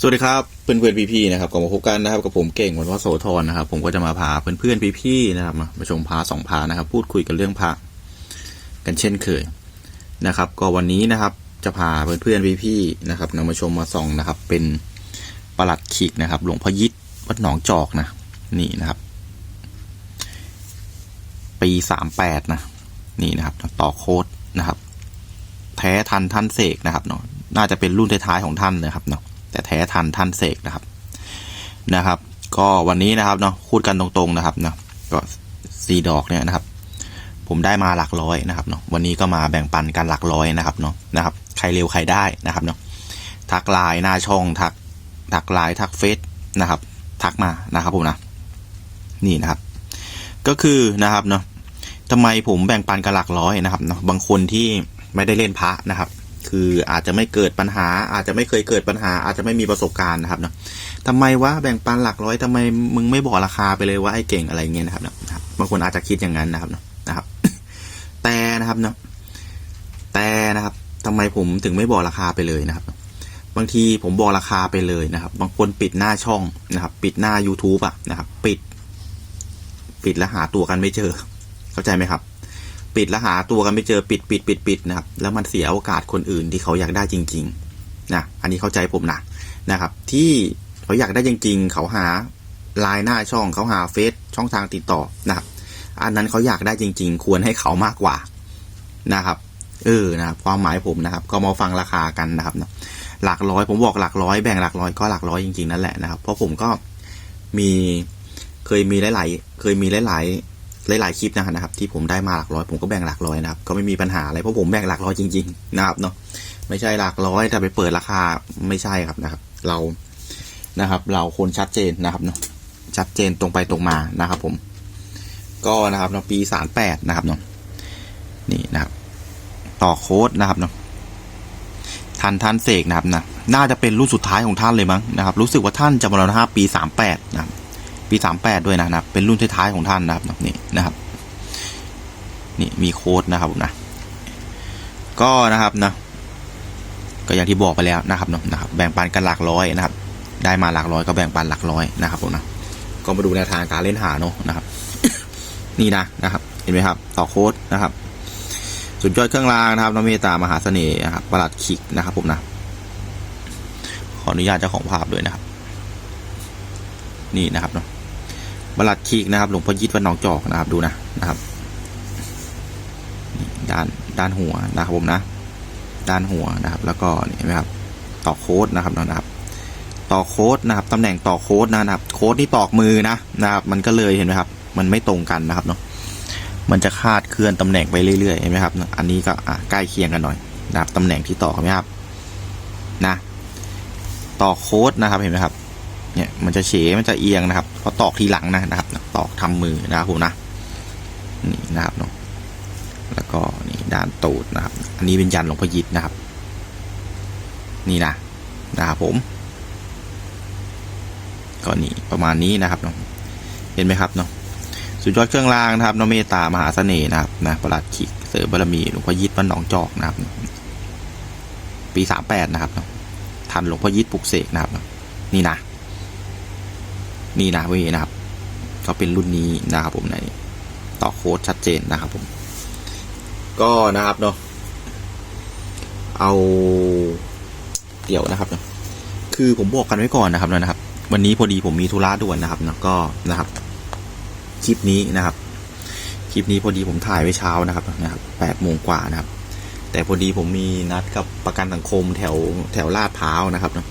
สวัสดีครับเพื่อนเพื่อนๆพี่ๆนะครับก็มาพบกันนะครับกับผมเก่งวันวโสธรนะครับ ผมก็จะมาพาเพื่อนเพื่อนๆพี่ๆนะครับมาชมพาสองพานะครับ พูดคุยกันเรื่องพระกันเช่นเคยนะครับ ก็วันนี้นะครับ จะพาเพื่อนเพื่อนๆพี่ๆนะครับนำมาชมมาส่องนะครับ เป็นประหลัดขีกนะครับ หลวงพ่อยิดวัดหนองจอกนะนี่นะครับ ปีสามแปดนะนี่นะครับต่อโค้ดนะครับ แท้ทันท่านเสกนะครับเนาะน่าจะเป็นรุ่นท้ายๆของท่านนะครับเนาะ แต่แท้ทันท่านเสกนะครับนะครับ ก็วันนี้นะครับเนาะพูดกันตรงๆนะครับเนาะก็สี่ดอกเนี่ยนะครับ ผมได้มาหลักร้อยนะครับเนาะวันนี้ก็มาแบ่งปันกันหลักร้อยนะครับเนาะนะครับใครเร็วใครได้นะครับเนาะทักไลน์หน้าช่องทักทักไลน์ทักเฟซนะครับ ทักมานะครับผมนะนี่นะครับ ก็คือนะครับเนาะทำไมผมแบ่งปันกันหลักร้อยนะครับเนาะบางคนที่ไม่ได้เล่นพระนะครับ คืออาจจะไม่เกิดปัญหา อาจจะไม่เคยเกิดปัญหา อาจจะไม่มีประสบการณ์นะครับเนาะทำไมวะแบ่งปันหลักร้อยทำไมมึงไม่บอกราคาไปเลยว่าไอ้เก่งอะไรเงี้ยนะครับเนาะบางคนอาจจะคิดอย่างนั้นนะครับเนาะนะครับ แต่นะครับเนาะแต่นะครับทำไมผมถึงไม่บอกราคาไปเลยนะครับ บางทีผมบอกราคาไปเลยนะครับ บางคนปิดหน้าช่องนะครับ ปิดหน้า YouTube อะนะครับ ปิด ปิดแล้วหาตัวกันไม่เจอ เข้าใจไหมครับ ปิดแล้วหาตัวกันไม่เจอปิดปิดปิดปิดนะครับ แล้วมันเสียโอกาสคนอื่นที่เขาอยากได้จริงๆนะอันนี้เข้าใจผมนะนะครับ ที่เขาอยากได้จริง ๆ เขาหาไลน์หน้าช่องเขาหาเฟซช่องทางติดต่อนะครับอันนั้นเขาอยากได้จริง ๆ ควรให้เขามากกว่านะครับ เออนะครับความหมายผมนะครับ ก็มาฟังราคากันนะครับนะหลักร้อยผมบอกหลักร้อยแบ่งหลักร้อยก็หลักร้อยจริงๆนั่นแหละนะครับ เพราะผมก็มีเคยมีหลาย ๆ เคยมีหลาย ๆ หลายๆคลิปนะครับที่ผมได้มาหลักร้อยผมก็แบ่งหลักร้อยนะครับก็ไม่มีปัญหาอะไรเพราะผมแบ่งหลักร้อยจริงๆนะครับเนาะไม่ใช่หลักร้อยแต่ไปเปิดราคาไม่ใช่ครับนะครับ เรานะครับ เราคนชัดเจนนะครับเนาะชัดเจนตรงไปตรงมานะครับ ผม ก็นะครับเนาะปีสามแปดนะครับเนาะนี่นะครับ ต่อโค้ดนะครับเนาะทันท่านเสกนะครับนะน่าจะเป็นรุ่นสุดท้ายของท่านเลยมั้งนะครับ รู้สึกว่าท่านจะมรณภาพปีสามแปดนะครับ ปีสามแปดด้วยนะครับ เป็นรุ่นท้ายๆของท่านนะครับนี่นะครับนี่มีโค้ดนะครับผมนะ ก็นะครับนะก็อย่างที่บอกไปแล้วนะครับเนาะนะครับ แบ่งปันกันหลักร้อยนะครับ ได้มาหลักร้อยก็แบ่งปันหลักร้อยนะครับผมนะก็มาดูแนวทางการเล่นหาเนาะนะครับ นี่นะนะครับ เห็นไหมครับ ต่อโค้ดนะครับ สุดยอดเครื่องรางนะครับน้องเมตตามหาเสน่ห์นะครับประหลัดขิกนะครับผมนะขออนุญาตเจ้าของภาพด้วยนะครับ นี่นะครับเนาะ ประหลัดขีกนะครับ หลวงพ่อยิดวัดหนองจอกนะครับ ดูนะนะครับด้านด้านหัวนะครับผมนะ ด้านหัวนะครับ แล้วก็นี่เห็นไหมครับ ต่อโค้ดนะครับนะครับ ต่อโค้ดนะครับตำแหน่งต่อโค้ดนะครับ โค้ดนี่ตอกมือนะนะครับ มันก็เลยเห็นไหมครับ มันไม่ตรงกันนะครับเนาะมันจะคาดเคลื่อนตำแหน่งไปเรื่อยๆเห็นไหมครับ อันนี้ก็อ่ใกล้เคียงกันหน่อยนะครับตำแหน่งที่ต่อเห็นไหมครับนะ ต่อโค้ดนะครับเห็นไหมครับ เนี่ยมันจะเฉมันจะเอียงนะครับเพราะตอกทีหลังนะนะครับ ตอกทำมือนะครับผมนะนี่นะครับเนาะแล้วก็นี่ด้านตูดนะครับ อันนี้เป็นยันหลวงพ่อยิดนะครับ นี่นะนะครับผมก็นี่ประมาณนี้นะครับเนาะเห็นไหมครับเนาะสุดยอดเครื่องรางนะครับน้องเมตตามหาเสน่ห์นะครับนะประหลัดขิกเสริมบารมีหลวงพ่อยิดบ้านหนองจอกนะครับ ปีสามแปดนะครับเนาะทันหลวงพ่อยิดปลุกเสกนะครับ นี่นะ นี่นะเว้ยนะครับ ก็เป็นรุ่นนี้นะครับผมในต่อโค้ดชัดเจนนะครับผม ก็นะครับเนาะเอาเดี๋ยวนะครับเนาะคือผมบอกกันไว้ก่อนนะครับเนะนะครับ วันนี้พอดีผมมีธุระด่วนนะครับนะก็นะครับคลิปนี้นะครับคลิปนี้พอดีผมถ่ายไว้เช้านะครับนะครับแปดโมงกว่านะครับ แต่พอดีผมมีนัดกับประกันสังคมแถวแถวลาดพร้าวนะครับเนาะ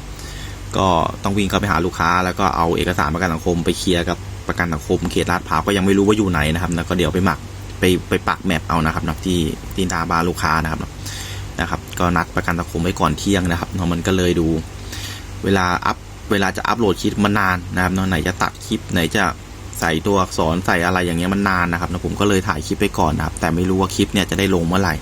ก็ต้องวิ่งเข้าไปหาลูกค้า แล้วก็เอาเอกสารประกันสังคมไปเคลียร์กับประกันสังคมเขตลาดพร้าวก็ยังไม่รู้ว่าอยู่ไหนนะครับนะก็เดี๋ยวไปหมักไปไปปักแมปเอานะครับนะที่ที่หนาบาร์ลูกค้านะครับนะครับ ก็นัดประกันสังคมไว้ก่อนเที่ยงนะครับเนาะมันก็เลยดู เวลาอัพเวลาจะอัพโหลดคลิปมันนานนะครับเนาะไหนจะตัดคลิปไหนจะใส่ตัวอักษรใส่อะไรอย่างเงี้ยมันนานนะครับนะผมก็เลยถ่ายคลิปไปก่อนนะครับ แต่ไม่รู้ว่าคลิปเนี่ยจะได้ลงเมื่อไหร่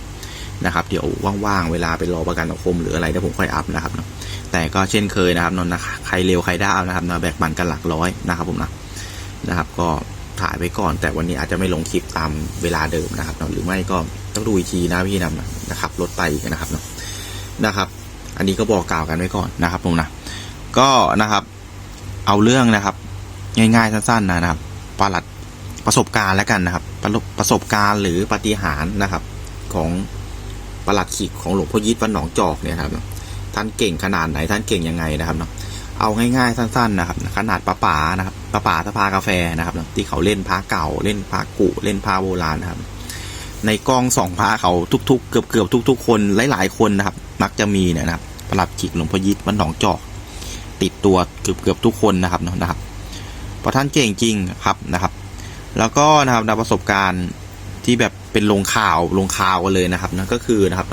นะครับ เดี๋ยวว่างๆเวลาไปรอประกันสังคมหรืออะไรเดี๋ยวผมค่อยอัพนะครับเนาะ แต่ก็เช่นเคยนะครับนนนะใครเร็วใครได้นะครับนะแบกบันกันหลักร้อยนะครับผมนะนะครับ ก็ถ่ายไว้ก่อน แต่วันนี้อาจจะไม่ลงคลิปตามเวลาเดิมนะครับหรือไม่ก็ต้องดูอีกทีนะพี่นำนะครับรถไปนะครับเนาะนะครับ อันนี้ก็บอกกล่าวกันไว้ก่อนนะครับผมนะก็นะครับเอาเรื่องนะครับ ง่ายๆสั้นๆนะครับประหลัดประสบการณ์แล้วกันนะครับ ประประสบการณ์หรือปฏิหารนะครับ ของประหลัดขีกของหลวงพ่อยิดวัดหนองจอกเนี่ยครับ ท่านเก่งขนาดไหนท่านเก่งยังไงนะครับเนาะเอาง่ายๆสั้นๆนะครับ ขนาดป้าป๋านะครับป้าป๋าสภากาแฟนะครับ ที่เขาเล่นพระเก่า เล่นพระกุเล่นพระโบราณนะครับ ในกองสองพระเขาทุกๆ เกือบๆทุก ๆ คนหลายๆคนนะครับ มักจะมีเนี่ยนะครับประหลัดขีกหลวงพ่อยิดวัดหนองจอก ติดตัวเกือบเกือบๆทุกคนนะครับเนาะนะครับพราะท่านเก่งจริงครับนะครับ แล้วก็นะครับในประสบการณ์ที่แบบเป็นลงข่าวลงข่าวกันเลยนะครับนั่นก็คือนะครับ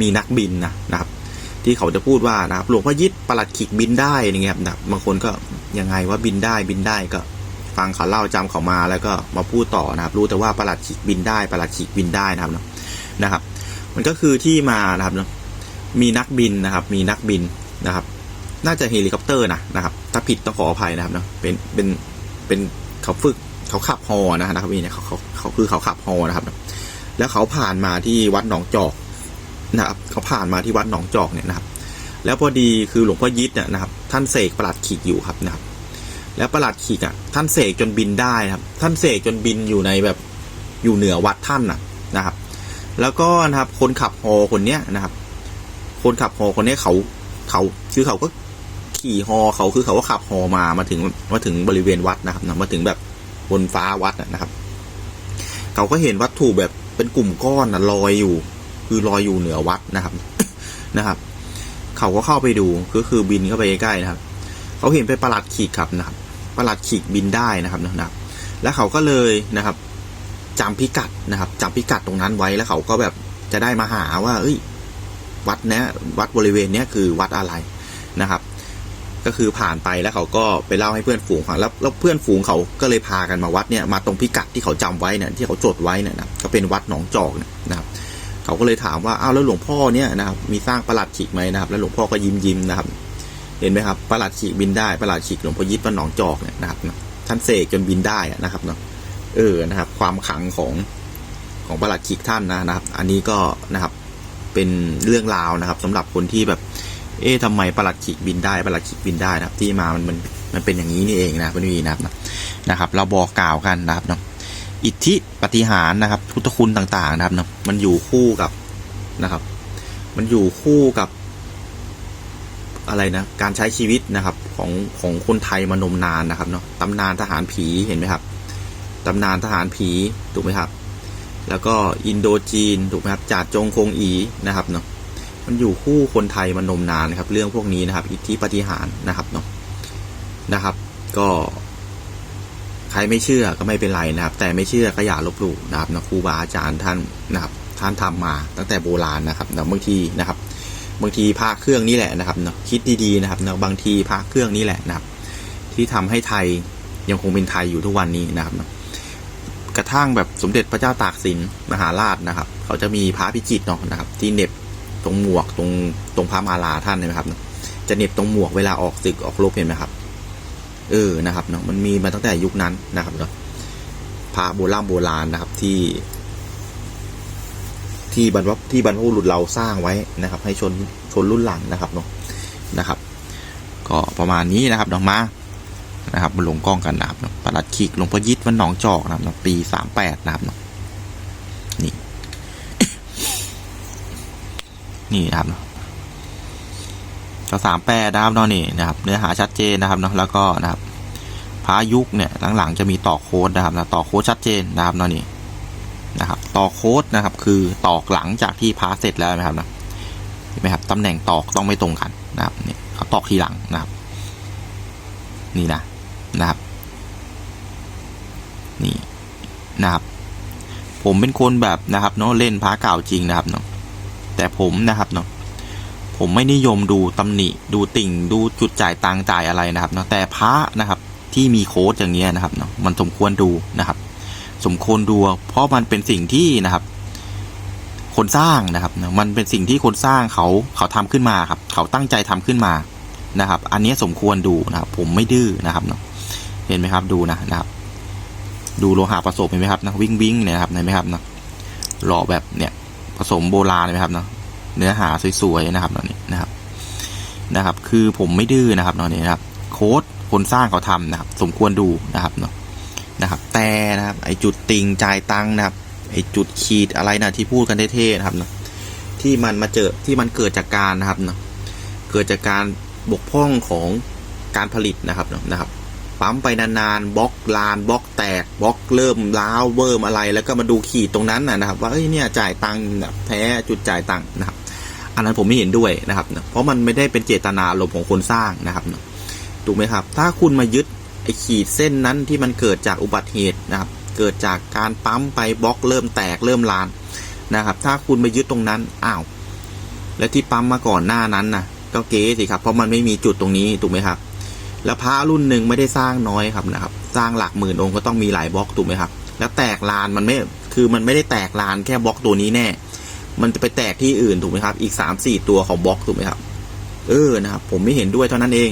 มีนักบินนะนะครับ ที่เขาจะพูดว่านะครับหลวงพ่อยิดประหลัดขิกบินได้อย่างเงี้ยครับนะครับบางคนก็ยังไงว่าบินได้บินได้ก็ ฟังเขาเล่าจำเขามาแล้วก็มาพูดต่อนะครับ รู้แต่ว่าประหลัดขิกบินได้ประหลัดขิกบินได้นะครับเนาะนะครับ มันก็คือที่มานะครับเนาะมีนักบินนะครับ มีนักบินนะครับ น่าจะเฮลิคอปเตอร์นะนะครับ ถ้าผิดต้องขออภัยนะครับเนาะเป็นเป็นเป็นเขาฝึกเขาขับฮอนะครับนี่เนี่ยเขาเขาเขาคือเขาขับฮอนะครับ แล้วเขาผ่านมาที่วัดหนองจอก นะครับเขาผ่านมาที่วัดหนองจอกเนี่ยนะครับ แล้วพอดีคือหลวงพ่อยิดเนี่ยนะครับ ท่านเสกประหลัดขีกอยู่ครับนะครับ แล้วประหลัดขีกอะท่านเสกจนบินได้ครับ ท่านเสกจนบินอยู่ในแบบอยู่เหนือวัดท่านน่ะนะครับ แล้วก็นะครับคนขับฮอคนเนี้ยนะครับ คนขับฮอคนเนี้ยเขาเขาคือเขาก็ขี่ฮอเขาคือเขาก็ขับฮอมามาถึงมาถึงบริเวณวัดนะครับนะมาถึงแบบบนฟ้าวัดนะนะครับ เขาก็เห็นวัตถุแบบเป็นกลุ่มก้อนนะลอยอยู่ คือลอยอยู่เหนือวัดนะครับนะครับ เขาก็เข้าไปดูก็คือบินเข้าไปใกล้ๆนะครับ เขาเห็นเป็นประหลัดขีกครับนะครับประหลัดขีกบินได้นะครับนะครับ แล้วเขาก็เลยนะครับจำพิกัดนะครับจำพิกัดตรงนั้นไว้แล้วเขาก็แบบจะได้มาหาว่า เอ้ย วัดเนี้ยวัดบริเวณเนี้ยคือวัดอะไรนะครับ ก็คือผ่านไปแล้วเขาก็ไปเล่าให้เพื่อนฝูงฟังแล้วแล้วเพื่อนฝูงเขาก็เลยพากันมาวัดเนี่ยมาตรงพิกัดที่เขาจำไว้เนี่ยที่เขาจดไว้เนี่ยนะก็เป็นวัดหนองจอกนะครับ เขาก็เลยถามว่าอ้าวแล้วหลวงพ่อเนี่ยนะครับมีสร้างประหลัดขีกไหมนะครับ แล้วหลวงพ่อก็ยิ้มยิ้มนะครับ เห็นไหมครับประหลัดขีกบินได้ประหลัดขีกหลวงพ่อยิดวัดหนองจอกเนี่ยนะครับท่านเสกจนบินได้นะครับเนาะเออนะครับ ความขังของของประหลัดขีกท่านนะนะครับ อันนี้ก็นะครับเป็นเรื่องราวนะครับสำหรับคนที่แบบ เอ๊ะทำไมประหลัดขีกบินได้ประหลัดขีกบินได้นะครับ ที่มามันมันมันเป็นอย่างนี้นี่เองนะพี่วีนะครับนะครับ เราบอกกล่าวกันนะครับเนาะ อิทธิปฏิหารนะครับ พุทธคุณต่าง ๆ นะครับเนาะมันอยู่คู่กับนะครับ มันอยู่คู่กับอะไรนะการใช้ชีวิตนะครับของของคนไทยมานมนานนะครับเนาะตำนานทหารผีเห็นไหมครับตำนานทหารผีถูกไหมครับ แล้วก็อินโดจีนถูกไหมครับจาดจงคงอีนะครับเนาะมันอยู่คู่คนไทยมานมนานนะครับ เรื่องพวกนี้นะครับ อิทธิปฏิหารนะครับเนาะนะครับ ก็ ใครไม่เชื่อก็ไม่เป็นไรนะครับ แต่ไม่เชื่อก็อย่าลบหลู่นะครับนะครูบาอาจารย์ท่านนะครับท่านทำมาตั้งแต่โบราณนะครับแต่บางทีนะครับ บางทีพระเครื่องนี่แหละนะครับเนาะคิดดีๆนะครับเนาะบางทีพระเครื่องนี่แหละนะครับ ที่ทำให้ไทยยังคงเป็นไทยอยู่ทุกวันนี้นะครับนะกระทั่งแบบสมเด็จพระเจ้าตากสินมหาราชนะครับ เขาจะมีพระพิจิตรเนาะนะครับ ที่เน็บตรงหมวกตรงตรงพระมาลาท่านเห็นไหมครับนะจะเน็บตรงหมวกเวลาออกศึกออกรบเห็นไหมครับ เออนะครับเนาะมันมีมาตั้งแต่ยุคนั้นนะครับเนาะพระโบราณโบราณนะครับที่ ที่บรรพที่บรรพบุรุษเราสร้างไว้นะครับ ให้ชนชนรุ่นหลังนะครับเนาะนะครับ ก็ประมาณนี้นะครับเนาะมานะครับมาลงกล้องกันนะครับเนาะประหลัดขีกหลวงพ่อยิดวันหนองจอกนะครับเนาะปีสามแปดนะครับเนาะนี่นี่นะครับ เนาะสามแปดนะครับเนาะนี่นะครับเนื้อหาชัดเจนนะครับเนาะแล้วก็นะครับพายุคเนี่ยหลังๆจะมีต่อโค้ดนะครับนะต่อโค้ดชัดเจนนะครับเนาะนี่นะครับต่อโค้ดนะครับคือตอกหลังจากที่พาเสร็จแล้วนะครับนะเห็นไหมครับตำแหน่งตอกต้องไม่ตรงกันนะครับเนี่ยเขาตอกทีหลังนะครับ นี่นะนะครับ นี่นะครับผมเป็นคนแบบนะครับเนาะเล่นพาเก่าจริงนะครับเนาะแต่ผมนะครับเนาะ ผมไม่นิยมดูตำหนิ ดูติ่ง ดูจุดจ่ายตังจ่ายอะไรนะครับเนาะแต่พระนะครับที่มีโค้ดอย่างเงี้ยนะครับเนาะมันสมควรดูนะครับ สมควรดู เพราะมันเป็นสิ่งที่นะครับ คนสร้างนะครับมันเป็นสิ่งที่คนสร้างเขาเขาทำขึ้นมาครับ เขาตั้งใจทำขึ้นมานะครับ อันนี้สมควรดูนะครับ ผมไม่ดื้อนะครับเนาะเห็นไหมครับดูนะนะครับ ดูโลหะผสมเห็นไหมครับนะวิ่งวิ่งเนี่ยครับเห็นไหมครับนะหล่อแบบเนี่ยผสมโบราณเห็นไหมครับเนาะเนื้อหาสวยๆนะครับเนาะ นะครับ คือผมไม่ดื้อนะครับเนี่ยนะครับ โค้ดคนสร้างเขาทำนะครับ สมควรดูนะครับเนาะนะครับ แต่นะครับ ไอจุดติงจ่ายตังนะครับ ไอจุดขีดอะไรนะที่พูดกันเท่ๆนะครับเนาะที่มันมาเจอที่มันเกิดจากการนะครับเนาะเกิดจากการบกพร่องของการผลิตนะครับเนาะนะครับปั๊มไปนานๆบล็อกลานบล็อกแตกบล็อกเริ่มล้าวเวิร์มอะไร แล้วก็มาดูขีดตรงนั้นนะครับ ว่าเอ้ยเนี่ยจ่ายตังค์แบบแท้จุดจ่ายตังค์นะครับ อันนั้นผมไม่เห็นด้วยนะครับ เพราะมันไม่ได้เป็นเจตนาลมของคนสร้างนะครับถูกไหมครับ ถ้าคุณมายึดไอ้ขีดเส้นนั้นที่มันเกิดจากอุบัติเหตุนะครับ เกิดจากการปั๊มไปบล็อกเริ่มแตกเริ่มลานนะครับ ถ้าคุณมายึดตรงนั้นอ้าว และที่ปั๊มมาก่อนหน้านั้นน่ะ ก็เก๊สิครับ เพราะมันไม่มีจุดตรงนี้ถูกไหมครับ แล้วพระรุ่นหนึ่งไม่ได้สร้างน้อยครับนะครับ สร้างหลักหมื่นองค์ก็ต้องมีหลายบล็อกถูกไหมครับ แล้วแตกลานมันไม่คือมันไม่ได้แตกลานแค่บล็อกตัวนี้แน่ มันจะไปแตกที่อื่นถูกไหมครับ อีกสามสี่ตัวของบล็อกถูกไหมครับ เออนะครับ ผมไม่เห็นด้วยเท่านั้นเอง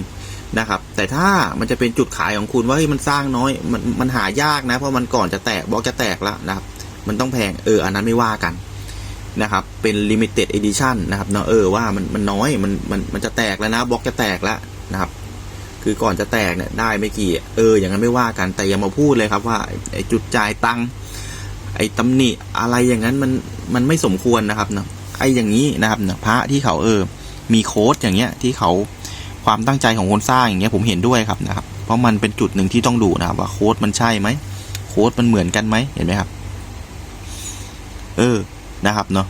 นะครับ แต่ถ้ามันจะเป็นจุดขายของคุณว่าเฮ้ยมันสร้างน้อย มันมันหายากนะ เพราะมันก่อนจะแตกบล็อกจะแตกแล้วนะครับ มันต้องแพงเอออันนั้นไม่ว่ากันนะครับ เป็น limited edition นะครับเนาะเออว่ามันมันน้อยมันมันมันจะแตกแล้วนะบล็อกจะแตกแล้วนะครับ คือก่อนจะแตกเนี่ยได้ไม่กี่ เอออย่างนั้นไม่ว่ากันแต่อย่ามาพูดเลยครับว่าไอ้จุดจ่ายตังค์ อ้ตำหนิอะไรอย่างนั้นมันมันไม่สมควรนะครับเนาะไอ้อย่างนี้นะครับเนาะพระที่เขาเออ มีโค้ดอย่างเงี้ยที่เขาความตั้งใจของคนสร้างอย่างเงี้ยผมเห็นด้วยครับนะครับ เพราะมันเป็นจุดหนึ่งที่ต้องดูนะครับ ว่าโค้ดมันใช่ไหมโค้ดมันเหมือนกันไหมเห็นไหมครับ เออนะครับเนาะ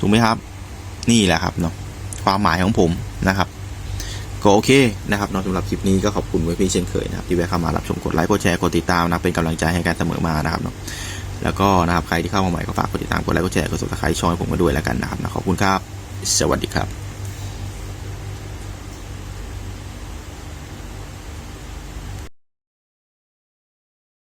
ถูกไหมครับ นี่แหละครับเนาะความหมายของผมนะครับก็โอเคนะครับเนาะสำหรับคลิปนี้ก็ขอบคุณไว้พี่เช่นเคยนะครับที่แวะเข้ามารับชมกดไลค์กดแชร์กดติดตามนะเป็นกำลังใจให้กันเสมอมานะครับเนาะ แล้วก็นะครับใครที่เข้ามาใหม่ก็ฝากกดติดตามกดไลค์กดแชร์กด subscribe ช่องให้ผมมาด้วยแล้วกันนะครับนะขอบคุณครับ สวัสดีครับ